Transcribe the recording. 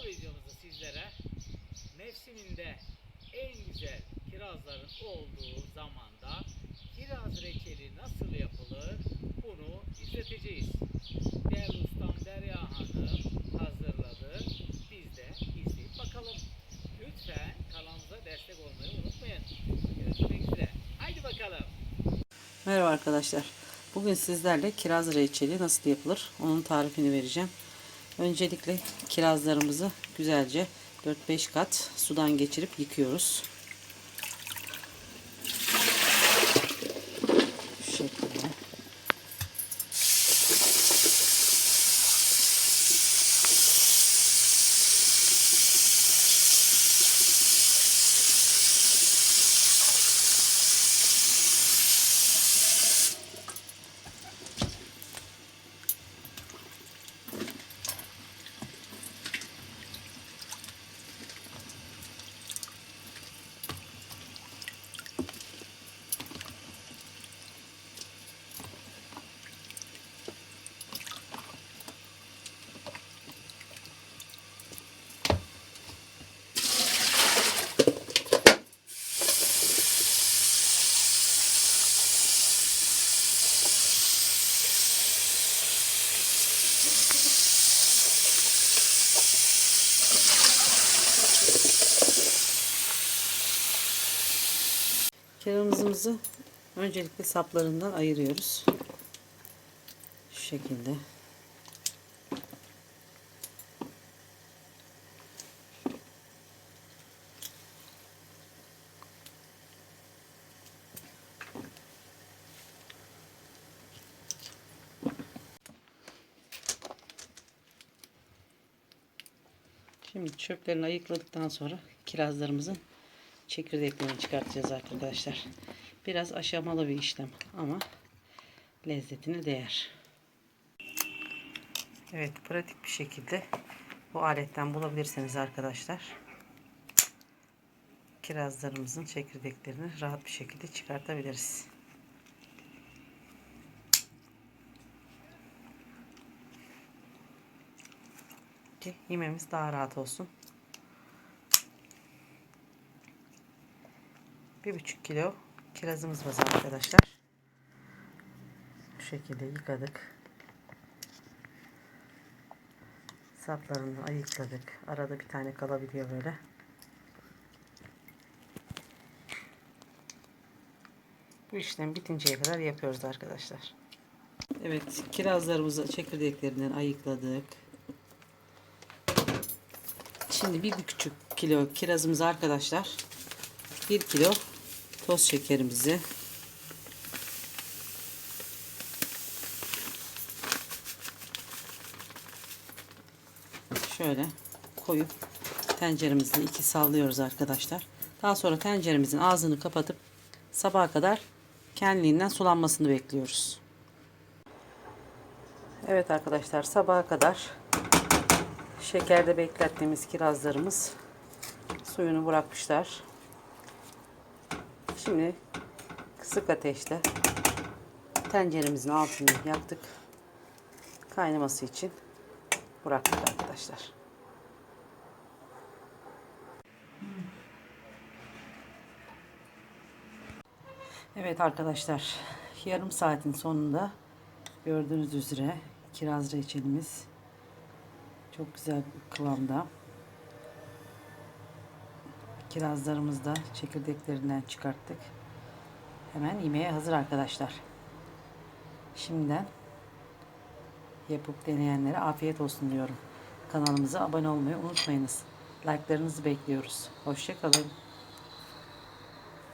Bu videomuzda sizlere mevsiminde en güzel kirazların olduğu zamanda kiraz reçeli nasıl yapılır bunu izleteceğiz. Değerli ustam Derya Hanım hazırladı. Biz de izleyip bakalım. Lütfen kanalımıza destek olmayı unutmayın. Görüşmek üzere. Haydi bakalım. Merhaba arkadaşlar. Bugün sizlerle kiraz reçeli nasıl yapılır onun tarifini vereceğim. Öncelikle kirazlarımızı güzelce 4-5 kat sudan geçirip yıkıyoruz. Şu şekilde. Kirazımızı öncelikle saplarından ayırıyoruz. Şu şekilde. Şimdi çöplerini ayıkladıktan sonra kirazlarımızın çekirdeklerini çıkartacağız arkadaşlar. Biraz aşamalı bir işlem ama lezzetine değer. Evet pratik bir şekilde bu aletten bulabilirseniz arkadaşlar kirazlarımızın çekirdeklerini rahat bir şekilde çıkartabiliriz. Ki yememiz daha rahat olsun. Bir buçuk kilo kirazımız var arkadaşlar. Bu şekilde yıkadık. Saplarını ayıkladık. Arada bir tane kalabiliyor böyle. Bu işlem bitinceye kadar yapıyoruz arkadaşlar. Evet kirazlarımızı çekirdeklerinden ayıkladık. Şimdi bir buçuk kilo kirazımız arkadaşlar 1 kilo toz şekerimizi şöyle koyup tenceremizde iki sallıyoruz arkadaşlar. Daha sonra tenceremizin ağzını kapatıp sabaha kadar kendiliğinden sulanmasını bekliyoruz. Evet arkadaşlar sabaha kadar şekerde beklettiğimiz kirazlarımız suyunu bırakmışlar. Şimdi kısık ateşte tenceremizin altını yaktık. Kaynaması için bıraktık arkadaşlar. Evet arkadaşlar yarım saatin sonunda gördüğünüz üzere kiraz reçelimiz çok güzel bir kıvamda. Kirazlarımızı da çekirdeklerinden çıkarttık. Hemen yemeğe hazır arkadaşlar. Şimdiden yapıp deneyenlere afiyet olsun diyorum. Kanalımıza abone olmayı unutmayınız. Like'larınızı bekliyoruz. Hoşçakalın.